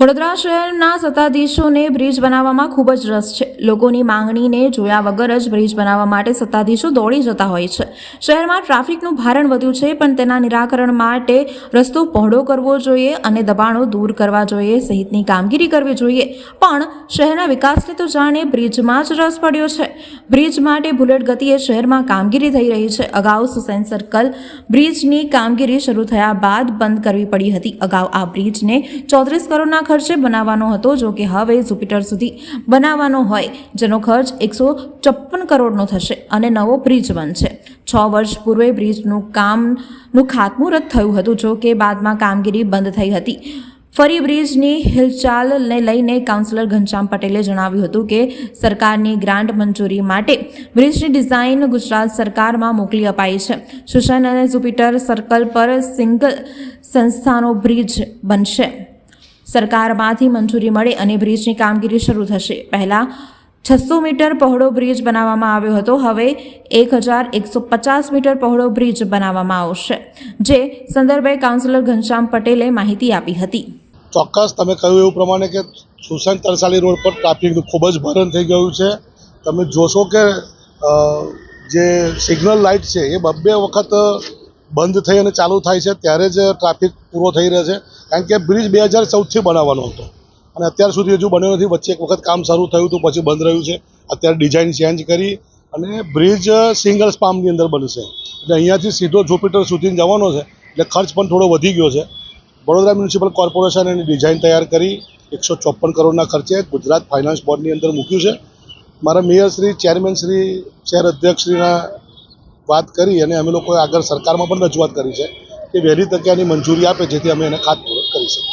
વડોદરા શહેરના સત્તાધીશોને બ્રિજ બનાવવામાં ખૂબ જ રસ છે. લોકોની માંગણીને જોયા વગર જ બ્રિજ બનાવવા માટે સત્તાધીશો દોડી જતા હોય છે. શહેરમાં ટ્રાફિકનું ભારણ વધ્યું છે, પણ તેના નિરાકરણ માટે રસ્તો પહોળો કરવો જોઈએ અને દબાણો દૂર કરવા જોઈએ, સહિતની કામગીરી કરવી જોઈએ. પણ શહેરના વિકાસને તો જાણે બ્રિજમાં જ રસ પડ્યો છે. બ્રિજ માટે બુલેટ ગતિએ શહેરમાં કામગીરી થઈ રહી છે. અગાઉ સુસેન સર્કલ બ્રિજની કામગીરી શરૂ થયા બાદ બંધ કરવી પડી હતી. અગાઉ આ બ્રિજને ચોત્રીસ કરોડના ખર્ચે બનાવવાનો હતો, જો કે હવે જુપિટર સુધી બનાવવાનો હોય, જેનો ખર્ચ એકસો ચોપ્પન કરોડનો થશે અને નવો બ્રિજ બનશે. છ વર્ષ પૂર્વે બ્રિજનું કામનું ખાતમુહૂર્ત થયું હતું, જો કે બાદમાં કામગીરી બંધ થઈ હતી. ફરી બ્રિજની હિલચાલને લઈને કાઉન્સિલર ઘનશ્યામ પટેલે જણાવ્યું હતું કે સરકારની ગ્રાન્ટ મંજૂરી માટે બ્રિજની ડિઝાઇન ગુજરાત સરકારમાં મોકલી અપાઈ છે. સુશન અને જુપિટર સર્કલ પર સિંગલ સંસ્થાનો બ્રિજ બનશે. સરકારમાંથી મંજૂરી મળે અને બ્રિજની કામગીરી શરૂ થશે. પહેલાં છસો મીટર પહોળો બ્રિજ બનાવવામાં આવ્યો હતો. હવે એક હજાર એકસો પચાસ મીટર પહોળો બ્રિજ બનાવવામાં આવશે, જે સંદર્ભે કાઉન્સિલર ઘનશ્યામ પટેલે માહિતી આપી હતી. ચોક્કસ તમે કહ્યું એવું પ્રમાણે કે સુસન તરસાલી રોડ પર ટ્રાફિકનું ખૂબ જ ભરણ થઈ ગયું છે. તમે જોશો કે જે સિગ્નલ લાઇટ છે એ બબ્બે વખત બંધ થઈ અને ચાલુ થાય છે, ત્યારે જ ટ્રાફિક પૂરો થઈ રહ્યો છે. કારણ કે બ્રિજ બે હજાર ચૌદથી બનાવવાનો હતો. અને અત્યાર સુધી હજુ બન્યો નથી. વચ્ચે એક વખત કામ શરૂ થયું હતું, પછી બંધ રહ્યું છે. અત્યારે ડિઝાઇન ચેન્જ કરી અને બ્રિજ સિંગલ સ્પામની અંદર બનશે. એટલે અહીંયાથી સીધો જુપિટર સુધી જવાનો છે. એટલે ખર્ચ પણ થોડો વધી ગયો છે. વડોદરા મ્યુનિસિપલ કોર્પોરેશન એની ડિઝાઇન તૈયાર કરી એકસો ચોપન કરોડના ખર્ચે ગુજરાત ફાઇનાન્સ બોર્ડની અંદર મૂક્યું છે. મારા મેયર શ્રી, ચેરમેન શ્રી શહેર અધ્યક્ષશ્રીના વાત કરી અને અમે લોકોએ આગળ સરકારમાં પણ રજૂઆત કરી છે કે વહેલી તકે આની મંજૂરી આપે જેથી અમે એને ખાતમુહૂર્ત કરી શકીએ.